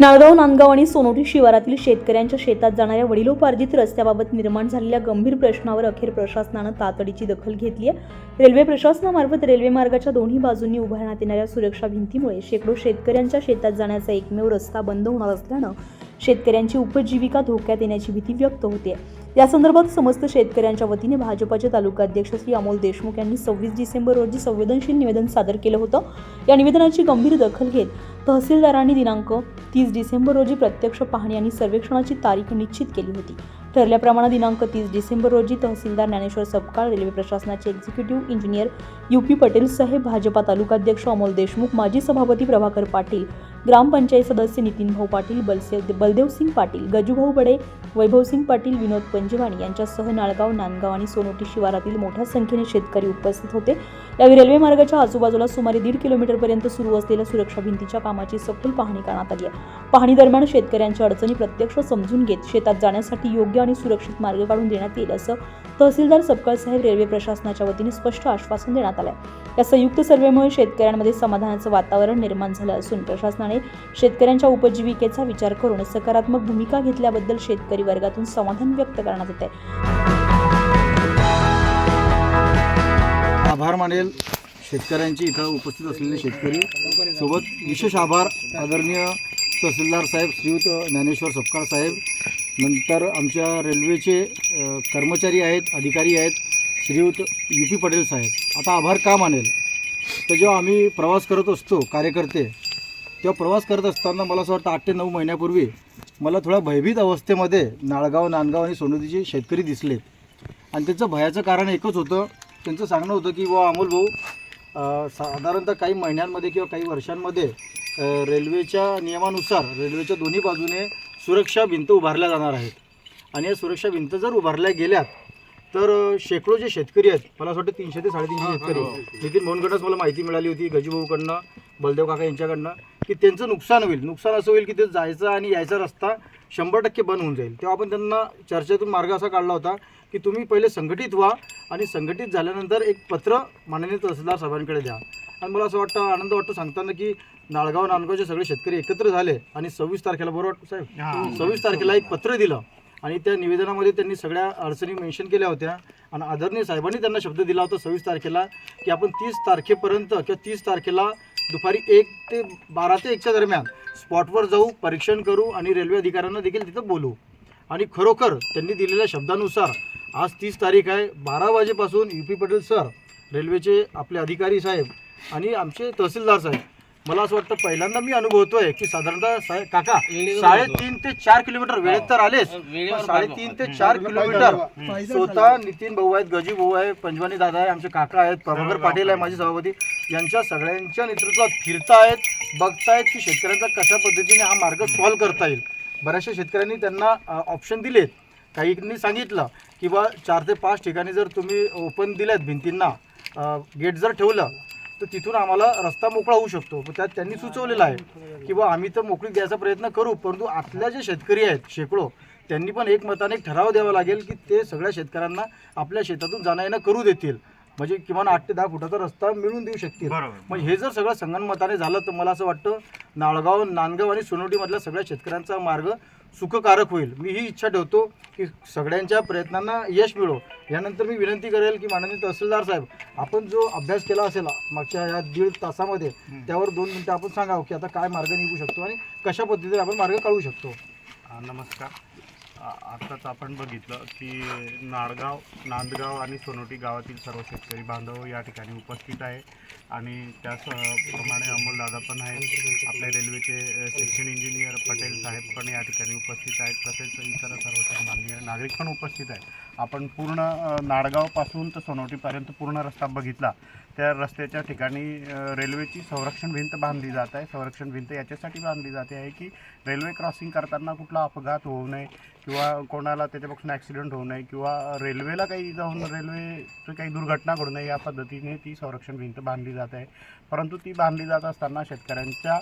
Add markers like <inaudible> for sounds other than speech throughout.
नाळगाव नांदगाव आणि सोनोटी शिवारातील शेतकऱ्यांच्या शेतात जाणाऱ्या वडिलोपार्जित रस्त्याबाबत निर्माण झालेल्या गंभीर प्रश्नावर अखेर प्रशासनानं तातडीची दखल घेतली आहे. रेल्वे प्रशासनामार्फत रेल्वे मार्गाच्या दोन्ही बाजूंनी उभारण्यात येणाऱ्या सुरक्षा भिंतीमुळे शेकडो शेतकऱ्यांच्या शेतात जाण्याचा एकमेव रस्ता बंद होणार असल्यानं शेतकऱ्यांची उपजीविका धोक्यात येण्याची भीती व्यक्त होते. या संदर्भात समस्त शेतकऱ्यांच्या वतीने भाजपाचे तालुकाध्यक्ष श्री अमोल देशमुख यांनी सव्वीस डिसेंबर रोजी संवेदनशील निवेदन सादर केलं होतं. या निवेदनाची गंभीर दखल घेत तहसीलदारांनी दिनांक तीस डिसेंबर रोजी प्रत्यक्ष पाहणी आणि सर्वेक्षणाची तारीख निश्चित केली होती. ठरल्याप्रमाणे दिनांक तीस डिसेंबर रोजी तहसीलदार ज्ञानेश्वर सपकाळ रेल्वे प्रशासनाचे executive engineer U P Patel साहेब भाजपा तालुकाध्यक्ष अमोल देशमुख माजी सभापती प्रभाकर पाटील ग्रामपंचायत सदस्य नितीन भाऊ पाटील बलसेव बलदेवसिंग पाटील गजूभाऊ बडे वैभवसिंग पाटील विनोद पंजवाणी यांच्यासह नाळगाव नांदगाव आणि सोनोटी शिवारातील मोठ्या संख्येने शेतकरी उपस्थित होते. यावेळी रेल्वे मार्गाच्या आजूबाजूला सुमारे दीड किलोमीटरपर्यंत सुरू असलेल्या सुरक्षा भिंतीच्या कामाची सखोल पाहणी करण्यात आली आहे. पाहणी दरम्यान शेतकऱ्यांच्या अडचणी प्रत्यक्ष समजून घेत शेतात जाण्यासाठी योग्य आणि सुरक्षित मार्ग काढून देण्यात येईल असं तहसीलदार सपकाळ साहेब रेल्वे प्रशासनाच्या वतीने स्पष्ट आश्वासन देण्यात आलं या संयुक्त सर्वेमुळे शेतकऱ्यांमध्ये समाधानाचं वातावरण निर्माण झालं असून प्रशासनाने शेतकऱ्यांच्या उपजीविकेचा विचार करून सकारात्मक भूमिका घेतल्याबद्दल शेतकरी वर्गातून समाधान व्यक्त करण्यात येत आहे. आभार मानेल शेतकऱ्यांची इथं उपस्थित असलेले शेतकरी. सोबत विशेष आभार आदरणीय तहसीलदार साहेब श्रीयुत ज्ञानेश्वर सपकाळ साहेब. नंतर आमच्या रेल्वेचे कर्मचारी आहेत अधिकारी आहेत श्रीयुत यू पी पटेल साहेब. आता आभार का मानेल? तर जेव्हा आम्ही प्रवास करत असतो कार्यकर्ते तेव्हा प्रवास करत असताना मला असं वाटतं आठ ते नऊ महिन्यापूर्वी मला थोड्या भयभीत अवस्थेमध्ये नाळगाव नांदगाव आणि सोनोदीचे शेतकरी दिसले. आणि त्याचं भयाचं कारण एकच होतं. त्यांचं सांगणं होतं की वा अमोल भाऊ साधारणतः काही महिन्यांमध्ये किंवा काही वर्षांमध्ये रेल्वेच्या नियमानुसार रेल्वेच्या दोन्ही बाजूने सुरक्षा भिंत उभारल्या जाणार आहेत. आणि या सुरक्षा भिंत जर उभारल्या गेल्यात तर शेकडो जे शेतकरी आहेत मला असं वाटतं तीनशे ते साडेतीनशे शेतकरी. नितीन मोहनकडनंच मला माहिती मिळाली होती गजूभाऊकडनं बलदेव काका यांच्याकडनं. की त्यांचं नुकसान होईल. नुकसान असं होईल की ते जायचा आणि यायचा रस्ता शंभर टक्के बंद होऊन जाईल. तेव्हा आपण त्यांना चर्चेतून मार्ग असा काढला होता की तुम्ही पहिले संघटित व्हा आणि संघटित झाल्यानंतर एक पत्र माननीय तहसीलदार साहेबांकडे द्या. आणि मला असं वाटतं आनंद वाटतो सांगताना की नाळगाव नांदगावचे सगळे शेतकरी एकत्र झाले आणि सव्वीस तारखेला बरोबर साहेब सव्वीस तारखेला एक पत्र दिलं आणि त्या निवेदनामध्ये त्यांनी सगळ्या अडचणी मेन्शन केल्या होत्या. आणि आदरणीय साहेबांनी त्यांना शब्द दिला होता सव्वीस तारखेला की आपण तीस तारखेपर्यंत किंवा तीस तारखेला दुपारी एक ते बारा ते एकच्या दरम्यान स्पॉटवर जाऊ परीक्षण करू आणि रेल्वे अधिकाऱ्यांना देखील तिथं बोलू. आणि खरोखर त्यांनी दिलेल्या शब्दानुसार आज तीस तारीख आहे बारा वाजेपासून यू पी पटेल सर रेल्वेचे आपले अधिकारी साहेब आणि आमचे तहसीलदार साहेब मला असं वाटतं पहिल्यांदा मी अनुभवतोय की साधारणतः काका साडेतीन ते चार किलोमीटर वेळेत तर आलेच. पण साडेतीन ते चार किलोमीटर स्वतः नितीन भाऊ आहेत गजी भाऊ आहे पंजवानी दादा आहे आमचे काका आहेत प्रभाकर पाटील आहे माझे सभापती. यांच्या सगळ्यांच्या नेतृत्वात फिरतायत बघतायत की शेतकऱ्यांचा कशा पद्धतीने हा मार्ग सॉल्व्ह करता येईल. बऱ्याचशा शेतकऱ्यांनी त्यांना ऑप्शन दिलेत. काहींनी सांगितलं की बा चार ते पाच ठिकाणी जर तुम्ही ओपन दिल्यात भिंतींना गेट जर ठेवलं तर तिथून आम्हाला रस्ता मोकळा होऊ शकतो. त्यात त्यांनी सुचवलेलं आहे की बा आम्ही तर मोकळीक द्यायचा प्रयत्न करू परंतु आतल्या जे शेतकरी आहेत शेकडो त्यांनी पण एकमताने एक ठराव द्यावा लागेल की ते सगळ्या शेतकऱ्यांना आपल्या शेतातून जाणं येणं करू देतील. म्हणजे किमान आठ ते दहा फुटाचा रस्ता मिळवून देऊ शकतील. म्हणजे हे जर सगळं संगनमताने झालं तर मला असं वाटतं नाळगाव नांदगाव आणि सोनवडीमधल्या सगळ्या शेतकऱ्यांचा मार्ग सुखकारक होईल. मी ही इच्छा ठेवतो की सगळ्यांच्या प्रयत्नांना यश मिळो. यानंतर मी विनंती करेल की माननीय तहसीलदार साहेब आपण जो अभ्यास केला असेल मागच्या या दीड तासामध्ये त्यावर दोन मिनटं आपण सांगावं की आता काय मार्ग निघू शकतो आणि कशा पद्धतीने आपण मार्ग काढू शकतो. नमस्कार. आत्ताच आपण बघितलं की नाळगाव नांदगाव आणि सोनोटी गावातील सर्व शेतकरी बांधव या ठिकाणी उपस्थित आहे. आणि त्याचप्रमाणे अमोलदादा पण आहेत. आपले रेल्वेचे सेक्शन इंजिनियर पटेल साहेब पण या ठिकाणी उपस्थित आहेत. तसेच इतर सर्व सामान्य नागरिक पण उपस्थित आहेत. आपण पूर्ण नाडगावपासून नाळगावपासून तर सोनोटीपर्यंत पूर्ण रस्ता बघितला. त्या रस्त्याच्या ठिकाणी रेल्वेची संरक्षण भिंत बांधली जात आहे. संरक्षण भिंत याच्यासाठी बांधली जाते आहे की रेल्वे क्रॉसिंग करताना कुठला अपघात होऊ नये किंवा कोणाला त्याच्यापासून ॲक्सिडेंट होऊ नये किंवा रेल्वेला काही जाऊन रेल्वेची काही दुर्घटना घडू नये या पद्धतीने ती संरक्षण भिंत बांधली जात आहे. परंतु ती बांधली जात असताना शेतकऱ्यांच्या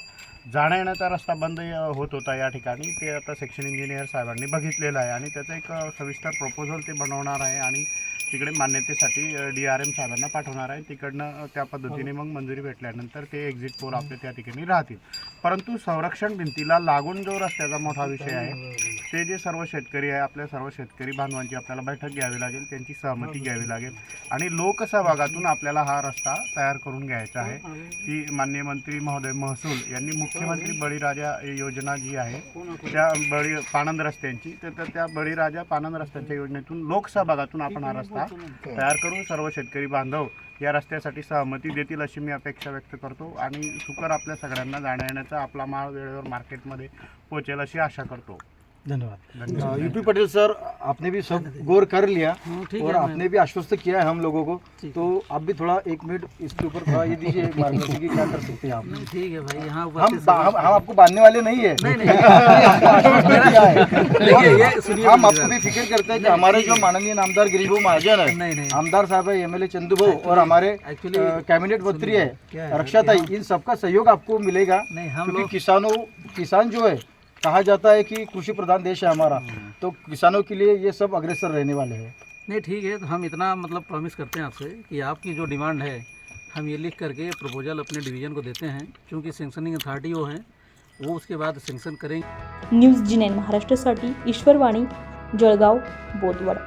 जाण्या येण्याचा रस्ता बंद होत होता या ठिकाणी. ते आता सेक्शन इंजिनियर साहेबांनी बघितलेलं आहे आणि त्याचं एक सविस्तर प्रपोजल ते बनवणार आहे आणि तिकडे मान्यतेसाठी डी आर एम साहेबांना पाठवणार आहे. तिकडनं त्या पद्धतीने मग मंजुरी भेटल्यानंतर ते एक्झिट पोल आपले त्या ठिकाणी राहतील. परंतु संरक्षण भिंतीला लागून जो रस्त्याचा मोठा विषय आहे ते जे सर्व शेतकरी आहे आपल्या सर्व शेतकरी बांधवांची आपल्याला बैठक घ्यावी लागेल त्यांची सहमती घ्यावी लागेल. आणि लोकसहभागातून आपल्याला हा रस्ता तयार करून घ्यायचा आहे. की माननीय मंत्री महोदय महसूल यांनी मुख्यमंत्री बळीराजा योजना जी आहे त्या बळी पाणंद रस्त्यांची तर तर त्या बळीराजा पाणंद रस्त्यांच्या योजनेतून लोकसहभागातून आपण हा रस्ता तयार करून सर्व शेतकरी बांधव या रस्त्यासाठी सहमती देतील अशी मी अपेक्षा व्यक्त करतो. आणि सुकर आपल्या सगळ्यांना जाण्या येण्याचा आपला माल वेळेवर मार्केटमध्ये पोहोचेल अशी आशा करतो. धन्यवाद। यूपी पटेल सर आपने भी सब गौर कर लिया और आपने भी आश्वस्त किया है हम लोगों को। तो आप भी थोड़ा एक मिनट इसके ऊपर थोड़ा ये दीजिए मार्गदर्शन की क्या कर सकते हैं आप। ठीक है भाई यहाँ हम हम हम आपको बांधने वाले नहीं है। है। <laughs> हम आपको भी फ़िक्र करते हैं कि हमारे जो माननीय नामदार गिरीबो महाजन है आमदार साहब है एमएलए चंदू भाऊ और हमारे कैबिनेट मंत्री है है? रक्षाताई इन सबका सहयोग आपको मिलेगा क्योंकि किसानों किसान जो है कहा जाता है कि कृषि प्रधान देश है हमारा। तो किसानों के लिए ये सब अग्रेसर रहने वाले हैं। नहीं ठीक है तो हम इतना मतलब प्रॉमिस करते हैं आपसे कि आपकी जो डिमांड है हम ये लिख करके प्रपोजल अपने डिवीज़न को देते हैं। क्योंकि सेंक्शनिंग अथॉरिटी वो है वो उसके बाद सेंक्शन करेंगे। न्यूज़ जी महाराष्ट्र महाराष्ट्रासाठी ईश्वरवाणी जळगाव बोदवड